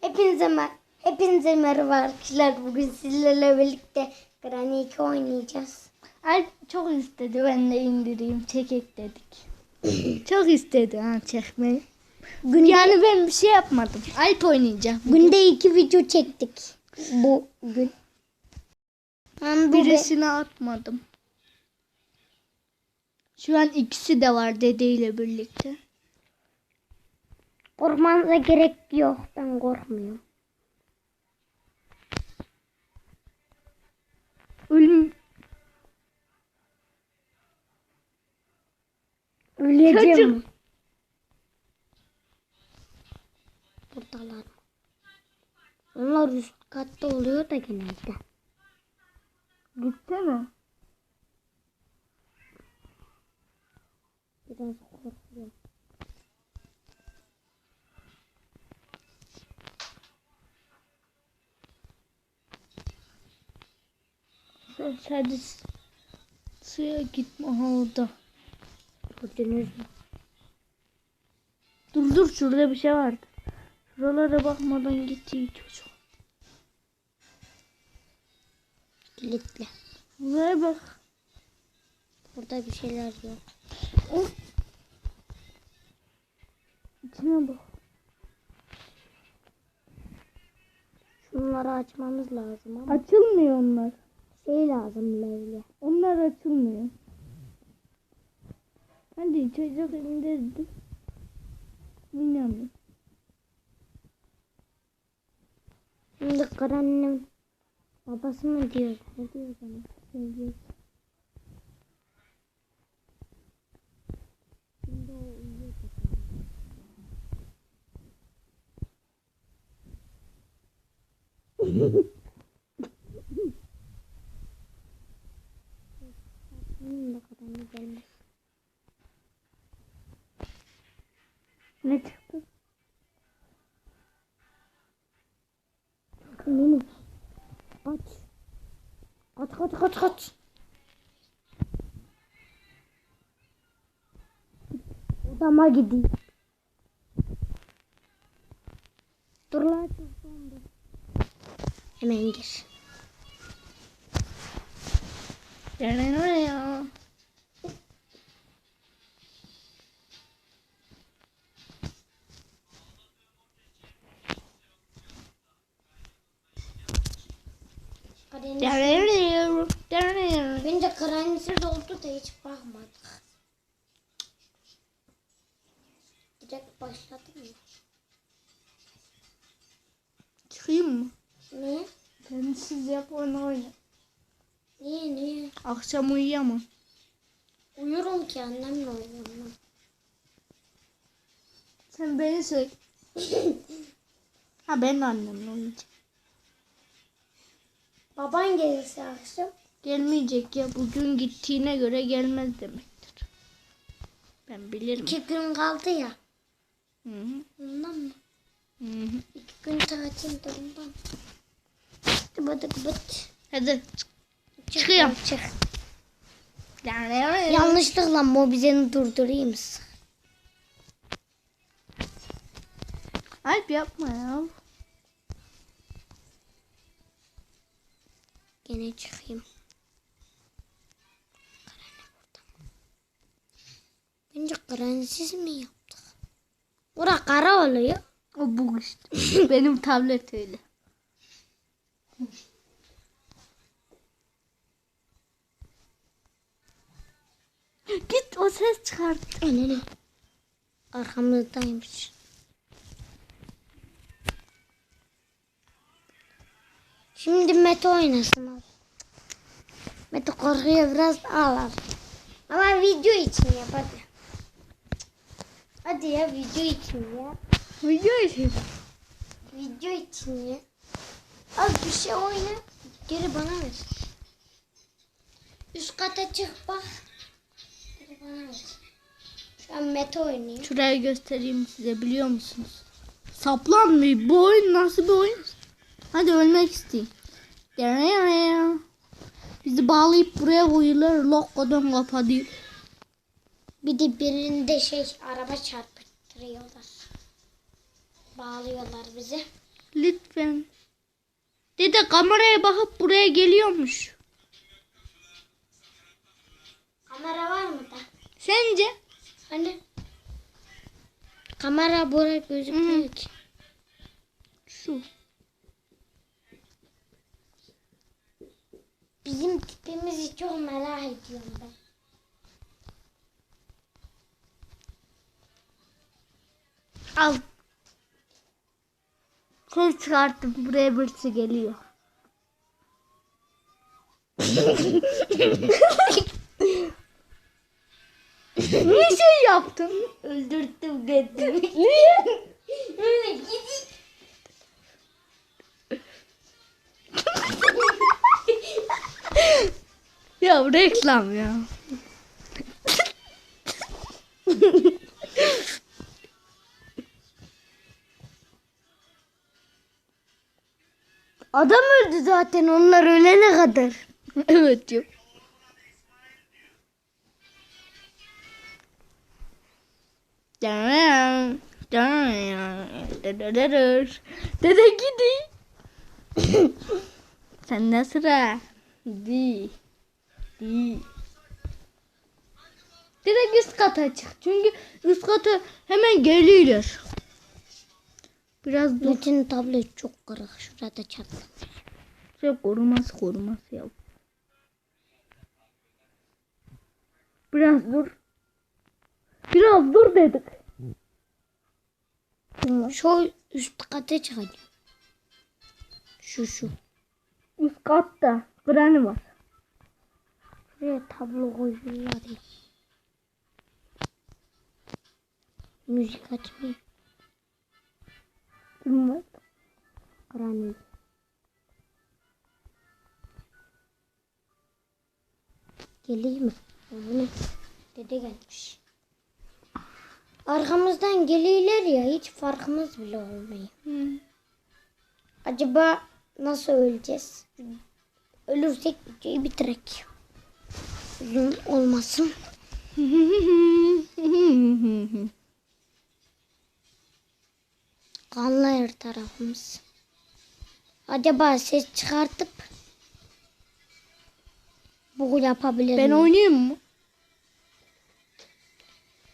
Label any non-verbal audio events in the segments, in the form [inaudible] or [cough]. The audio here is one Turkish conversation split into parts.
Hepinize mer Hepinize merhaba arkadaşlar. Bugün sizlerle birlikte Granny 2 oynayacağız. Alp çok istedi ben de indireyim çekek dedik. [clears throat] çok istedi ha çekmeyi. Yani ben bir şey yapmadım. Alp oynayacak. Günde iki video çektik. Bu gün. Ben bu be- Birisini atmadım. Şu an ikisi de var dedeyle birlikte. Korkmanıza gerek yok. Ben korkmuyorum. Ölüm Öleceğim. Çocuk. Buradalar. Onlar üst katta oluyor da genelde. gitti mi? Biraz korkuyorum. Sen hadi s- suya gitme orada. Gördünüz mü? Dur dur şurada bir şey vardı. Şuralara bakmadan gitti çocuk. Kilitli. Buraya bak. Burada bir şeyler yok. Of. İçine bak. Şunları açmamız lazım ama Açılmıyor onlar. Şey lazım Leyla. Onlar açılmıyor. Hadi çocuk indirdi. Bilmiyorum. Şimdi Karan'ın babası mı diyor? Ne diyor bana? Sevgili. Şimdi o uyuyor. Hmm, [laughs] ne kadar ne gelmez. Ne çıktı? Mini. Aç. Aç aç aç aç. Odama gideyim. Dur lan çok dondu. Hemen gir. Ya. Bence da hiç bakmadık. Direkt başladı mı? Çıkayım mı? Ne? Kendisiz yap oyna oyna. Niye niye? Akşam uyuyamam. Uyurum ki annemle ben. Sen beni söyle. [coughs] ha ben de annemle uyuyacağım. Baban gelirse akşam. Gelmeyecek ya bugün gittiğine göre gelmez demektir. Ben bilirim. iki gün kaldı ya. Hı hı. Ondan mı? Hı hı. İki gün tatil de ondan. Hadi hadi hadi. Hadi. Çık, Çıkıyorum. Çık. Yan. Yanlışlıkla mobizeni durdurayım. Alp yapma ya. Gene çıkayım. Karansiz mi yaptık? Bura kara oluyor. O bu işte. [laughs] Benim tablet öyle. Git o ses çıkart. Anne Arkamızdaymış. Şimdi Mete oynasın abi. Mete korkuyor biraz ağlar. Ama video için yap hadi. Hadi ya video için ya. Video için. Video için ya. Az bir şey oyna. Geri bana ver. Üst kata çık bak. Geri bana ver. Şu an Mete oynuyor. Şurayı göstereyim size biliyor musunuz? Saplanmıyor. Bu oyun nasıl bir oyun? Hadi ölmek isteyeyim. Bizi bağlayıp buraya koyuyorlar. Lokodan kapatıyor. Bir de birinde şey araba çarpıttırıyorlar. Bağlıyorlar bizi. Lütfen. Dede kameraya bakıp buraya geliyormuş. Kamera var mı da? Sence? Hani? Kamera buraya gözükmüyor ki. Şu. Bizim tipimizi çok merak ediyorum ben. Al. Ses çıkarttım. Buraya birisi geliyor. Niye şey yaptın? Öldürttüm kendimi. Niye? Öyle gidin. Ya reklam ya. Adam öldü zaten onlar ölene kadar. [laughs] evet yok. Dede gidi. [laughs] Sen ne sıra? Di. Di. Direkt üst kata çık. Çünkü üst kata hemen geliyorlar. Biraz dur. Metin tablet çok kırık. Şurada çatlamış. Şey korumaz korumaz ya. Biraz dur. Biraz dur dedik. Şu üst kata çıkacağım. Şu şu. Üst katta krani var. Şuraya tablo koyuyorlar. Müzik açmayayım. Var? Granny. Geleyim mi? Bu ne? Dede gelmiş. Arkamızdan geliyorlar ya hiç farkımız bile olmuyor. Hı. Acaba nasıl öleceğiz? Ölürsek videoyu bitirek. Uzun olmasın. [laughs] Kanlı her tarafımız. Acaba ses çıkartıp bu yapabilir ben miyim? oynayayım mı?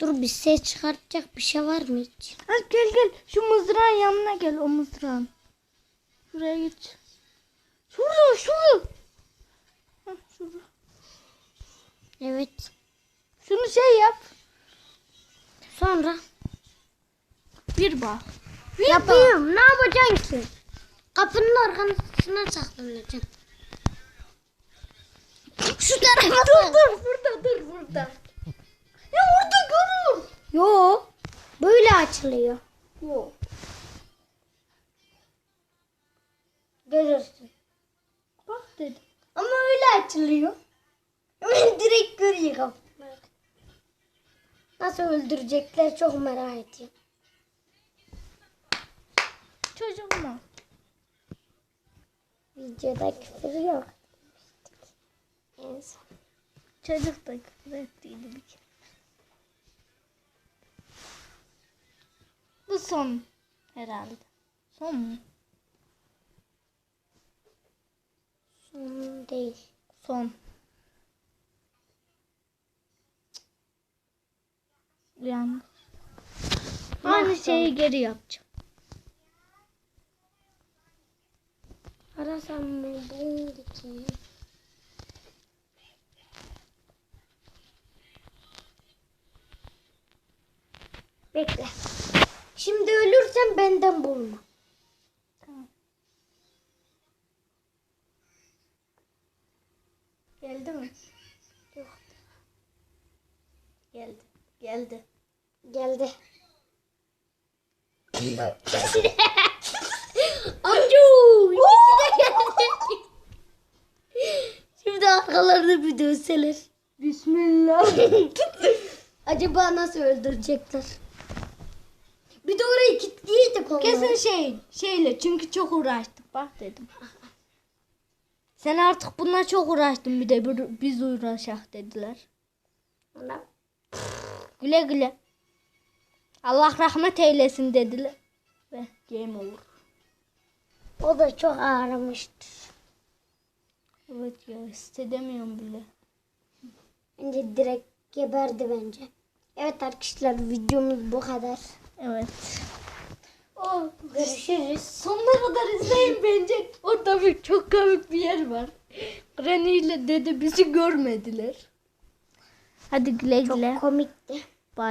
Dur bir ses çıkartacak bir şey var mı hiç? Hadi gel gel şu mızrağın yanına gel o mızrağın. Şuraya geç. Şurada şurada. Evet. Şunu şey yap. Sonra Bir bak. Yapayım. Ne yapacaksın ki? Kapının arkasına saklanacaksın. Şu tarafa Dur dur burada dur burada. Ya orada görür. Yo. Böyle açılıyor. Yok. Görürsün. Bak dedim. Ama öyle açılıyor. Hemen direkt görüyor kapıları. Nasıl öldürecekler çok merak ediyorum. Videoda küfür yok. Son. Çocuk da küfür ettiydi bir kere. Bu son herhalde. Son mu? Son değil. Son. Yani. Aynı şeyi geri yapacağım. Mı? Bugün ki. Bekle. Şimdi ölürsen benden bulma. Tamam. Geldi mi? Yok. Geldi. Geldi. Geldi. [laughs] Amcu! [laughs] Şimdi arkalarını bir dönseler. Bismillah. [laughs] Acaba nasıl öldürecekler? Bir de orayı kilitleyeydik onları. Kesin şey, şeyle çünkü çok uğraştık bak dedim. [laughs] Sen artık bunlar çok uğraştın bir de bir- biz uğraşak dediler. Ona- Güle güle. Allah rahmet eylesin dediler. Ve game over. O da çok ağrımıştır. Evet ya hissedemiyorum bile. Bence direkt geberdi bence. Evet arkadaşlar videomuz bu kadar. Evet. Oh, görüşürüz. Sonuna kadar izleyin bence. Orada bir çok komik bir yer var. Granny ile dede bizi görmediler. Hadi güle güle. Çok komikti.